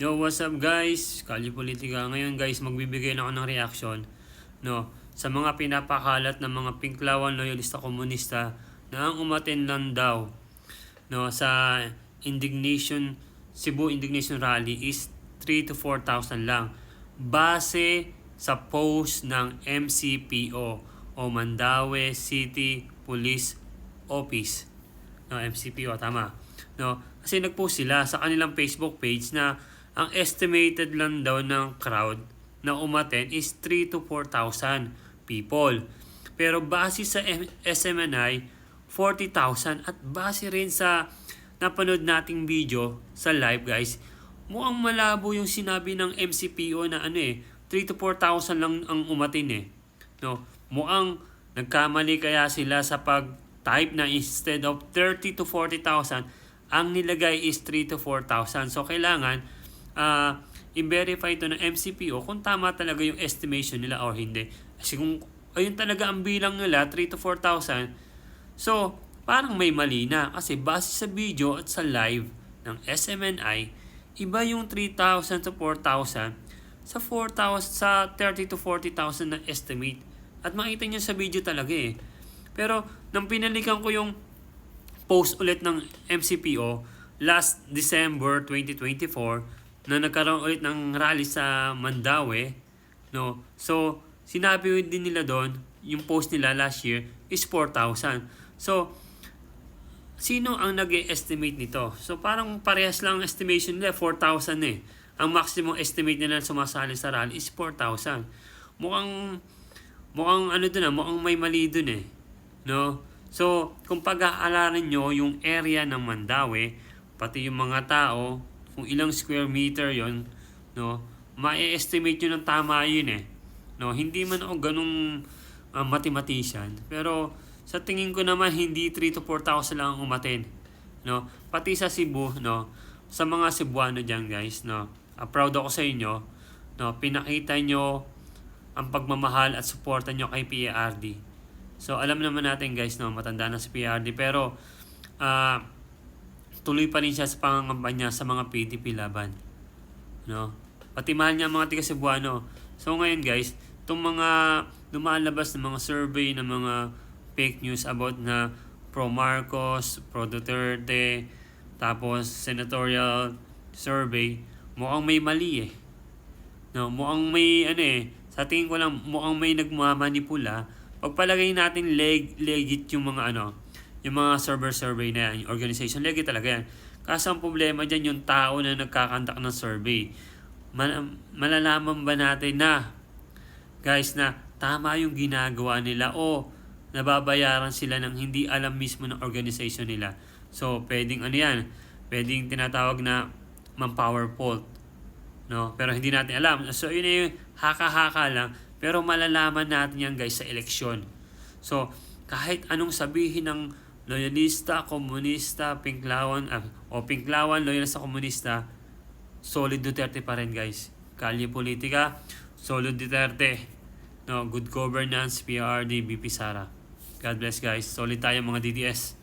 Yo, what's up guys? Kalye Politika. Ngayon guys, magbibigay na ako ng reaction no, sa mga pinapakalat ng mga pinklawan loyalista komunista na ang umaten lang daw no, sa indignation Cebu Indignation Rally is 3 to 4,000 lang base sa post ng MCPO o Mandaue City Police Office no, MCPO, tama. No, kasi nagpost sila sa kanilang Facebook page na ang estimated lang daw ng crowd na umaten is 3 to 4,000 people. Pero base sa SMNI, 40,000 at base rin sa napanood nating video sa live guys, mukhang malabo yung sinabi ng MCPO na ano eh, 3 to 4,000 lang ang umatin eh. No, mukhang nagkamali kaya sila sa pag-type na instead of 30 to 40,000, ang nilagay is 3 to 4,000. So kailangan uh, i-verify ito ng MCPO kung tama talaga yung estimation nila or hindi. Kasi kung ayun talaga ang bilang nila, 3 to 4,000, so parang may mali na. Kasi base sa video at sa live ng SMNI, iba yung 3,000 to 4,000 sa 4,000 sa 30 to 40,000 na estimate. At makita niyo sa video talaga eh. Pero nang pinalikan ko yung post ulit ng MCPO last December 2024 na nagkaroon ulit ng rally sa Mandaue, no? So, sinabi din nila doon, yung post nila last year is 4,000. So, sino ang nag estimate nito? So, parang parehas lang ang estimation nila, 4,000 eh. Ang maximum estimate nila sumasali sa rally is 4,000. Mukhang, mukhang ano dun ah, mukhang may mali dun eh. No? So, kung pag-aalaran nyo yung area ng Mandaue, pati yung mga tao, kung ilang square meter yon no, ma-estimate nyo ng tama yun eh. No, hindi man ako ganung uh, mathematician, pero sa tingin ko naman hindi 3 to 4,000 lang ang umatin. No, pati sa Cebu, no, sa mga Cebuano diyan guys, no. Uh, proud ako sa inyo. No, pinakita nyo ang pagmamahal at suporta nyo kay PARD. So alam naman natin guys, no, matanda na si PRD pero uh, tuloy pa rin siya sa pangangampanya sa mga PDP laban. No? Pati mahal niya ang mga tiga Cebuano. So ngayon guys, itong mga lumalabas ng mga survey ng mga fake news about na pro Marcos, pro Duterte, tapos senatorial survey, mukhang may mali eh. No, mukhang may ano eh, sa tingin ko lang mukhang may nagmamanipula. Pagpalagay natin leg, legit yung mga ano, yung mga server survey na yan, yung organization, legit talaga yan. Kaso ang problema dyan, yung tao na nagkakandak ng survey. Mal- malalaman ba natin na, guys, na tama yung ginagawa nila o nababayaran sila ng hindi alam mismo ng organization nila. So, pwedeng ano yan, pwedeng tinatawag na manpower fault. No? Pero hindi natin alam. So, yun na yung haka-haka lang. Pero malalaman natin yan guys sa eleksyon. So, kahit anong sabihin ng loyalista, komunista, pinklawan, ah, o pinklawan, loyalista, komunista, solid Duterte pa rin guys. Kalye politika, solid Duterte. No, good governance, PRD, BP Sara. God bless guys. Solid tayo mga DDS.